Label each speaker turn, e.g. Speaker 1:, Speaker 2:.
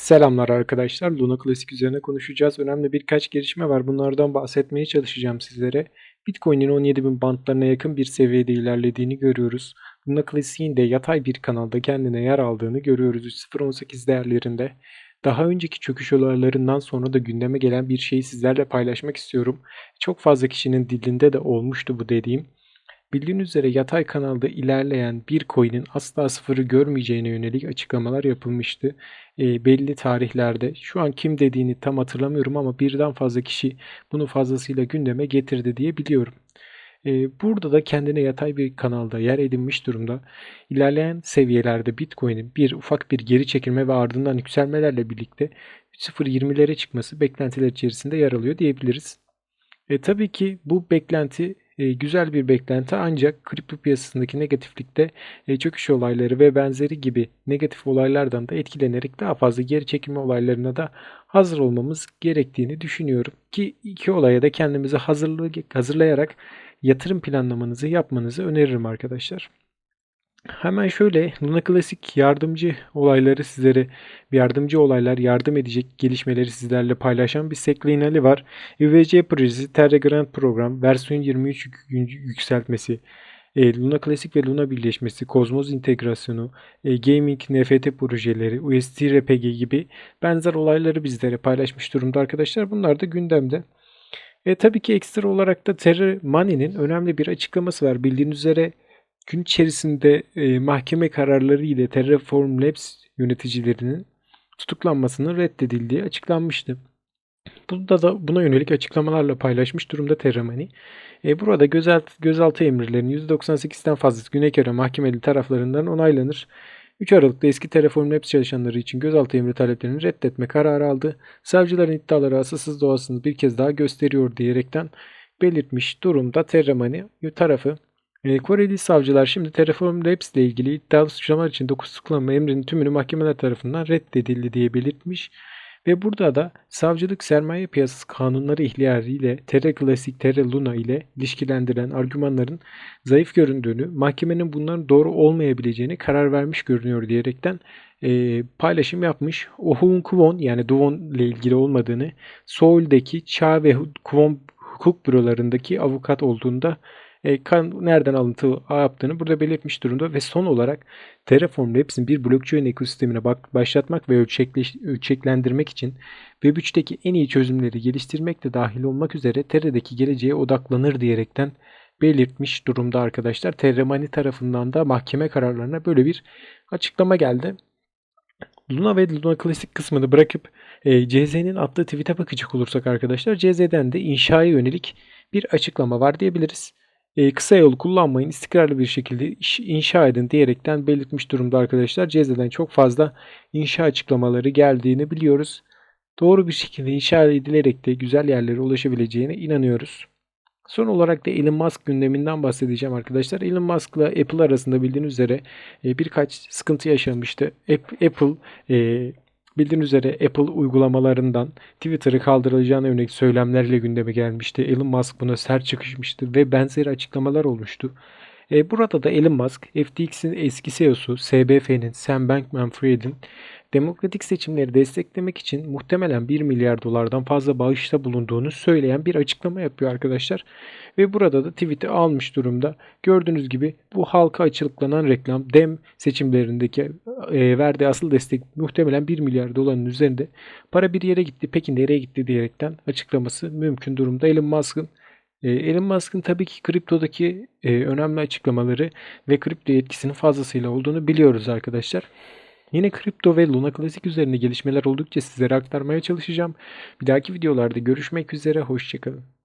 Speaker 1: Selamlar arkadaşlar. Luna Classic üzerine konuşacağız. Önemli birkaç gelişme var. Bunlardan bahsetmeye çalışacağım sizlere. Bitcoin'in 17.000 bantlarına yakın bir seviyede ilerlediğini görüyoruz. Luna Classic'in de yatay bir kanalda kendine yer aldığını görüyoruz 3.018 değerlerinde. Daha önceki çöküş olaylarından sonra da gündeme gelen bir şeyi sizlerle paylaşmak istiyorum. Çok fazla kişinin dilinde de olmuştu bu dediğim. Bildiğiniz üzere yatay kanalda ilerleyen bir coin'in asla sıfırı görmeyeceğine yönelik açıklamalar yapılmıştı. E, belli tarihlerde. Şu an kim dediğini tam hatırlamıyorum ama birden fazla kişi bunu fazlasıyla gündeme getirdi diye biliyorum. E, burada da kendine yatay bir kanalda yer edinmiş durumda. İlerleyen seviyelerde Bitcoin'in bir ufak bir geri çekilme ve ardından yükselmelerle birlikte 3.020'lere çıkması beklentiler içerisinde yer alıyor diyebiliriz. E, tabii ki bu beklenti e, güzel bir beklenti ancak kripto piyasasındaki negatiflikte e, çöküş olayları ve benzeri gibi negatif olaylardan da etkilenerek daha fazla geri çekilme olaylarına da hazır olmamız gerektiğini düşünüyorum. Ki iki olaya da kendimizi hazırlayarak yatırım planlamanızı yapmanızı öneririm arkadaşlar. Hemen şöyle Luna Classic yardımcı olayları sizlere yardımcı olaylar yardım edecek gelişmeleri sizlerle paylaşan bir seklinali var. UVC projesi Terra Grand program versiyon 23 yükseltmesi e, Luna Classic ve Luna birleşmesi, Cosmos integrasyonu, e, gaming, NFT projeleri, UST RPG gibi benzer olayları bizlere paylaşmış durumda arkadaşlar. Bunlar da gündemde. E, tabii ki ekstra olarak da Terra Money'nin önemli bir açıklaması var. Bildiğiniz üzere gün içerisinde e, mahkeme kararları ile Terraform Labs yöneticilerinin tutuklanmasının reddedildiği açıklanmıştı. Bunda da buna yönelik açıklamalarla paylaşmış durumda Terramani. E, burada gözalt, gözaltı emirlerinin %98'den fazlası Güney Kore mahkemeli taraflarından onaylanır. 3 Aralık'ta eski Terraform Labs çalışanları için gözaltı emri taleplerini reddetme kararı aldı. Savcıların iddiaları asılsız doğasını bir kez daha gösteriyor diyerekten belirtmiş durumda Terramani tarafı e, Koreli savcılar şimdi Terraform Labs ile ilgili iddialı suçlamalar için dokuz tutuklama emrinin tümünü mahkemeler tarafından reddedildi diye belirtmiş. Ve burada da savcılık sermaye piyasası kanunları ihlaliyle Terra Classic, Terra Luna ile ilişkilendiren argümanların zayıf göründüğünü, mahkemenin bunların doğru olmayabileceğini karar vermiş görünüyor diyerekten e, paylaşım yapmış. Ohun Kwon yani Duvon ile ilgili olmadığını, Seul'deki Cha ve Kwon hukuk bürolarındaki avukat olduğunda e, kan, nereden alıntı yaptığını burada belirtmiş durumda ve son olarak Terraform Labs'in bir blockchain ekosistemine başlatmak ve ölçeklendirmek için Web3'teki en iyi çözümleri geliştirmek de dahil olmak üzere Terra'daki geleceğe odaklanır diyerekten belirtmiş durumda arkadaşlar. Terramani tarafından da mahkeme kararlarına böyle bir açıklama geldi. Luna ve Luna Classic kısmını bırakıp e, CZ'nin attığı tweet'e bakacak olursak arkadaşlar CZ'den de inşaya yönelik bir açıklama var diyebiliriz e, kısa yolu kullanmayın, istikrarlı bir şekilde iş, inşa edin diyerekten belirtmiş durumda arkadaşlar. Cezeden çok fazla inşa açıklamaları geldiğini biliyoruz. Doğru bir şekilde inşa edilerek de güzel yerlere ulaşabileceğine inanıyoruz. Son olarak da Elon Musk gündeminden bahsedeceğim arkadaşlar. Elon Musk ile Apple arasında bildiğiniz üzere e, birkaç sıkıntı yaşamıştı. Apple e, Bildiğiniz üzere Apple uygulamalarından Twitter'ı kaldırılacağına yönelik söylemlerle gündeme gelmişti. Elon Musk buna sert çıkışmıştı ve benzeri açıklamalar olmuştu. E, burada da Elon Musk, FTX'in eski CEO'su SBF'nin Sam Bankman-Fried'in demokratik seçimleri desteklemek için muhtemelen 1 milyar dolardan fazla bağışta bulunduğunu söyleyen bir açıklama yapıyor arkadaşlar. Ve burada da tweet'i almış durumda. Gördüğünüz gibi bu halka açıklanan reklam DEM seçimlerindeki e, verdiği asıl destek muhtemelen 1 milyar doların üzerinde. Para bir yere gitti peki nereye gitti diyerekten açıklaması mümkün durumda. Elon Musk'ın e, Elon Musk'ın tabii ki kriptodaki e, önemli açıklamaları ve kripto etkisinin fazlasıyla olduğunu biliyoruz arkadaşlar. Yine kripto ve Luna Classic üzerine gelişmeler oldukça sizlere aktarmaya çalışacağım. Bir dahaki videolarda görüşmek üzere, hoşçakalın.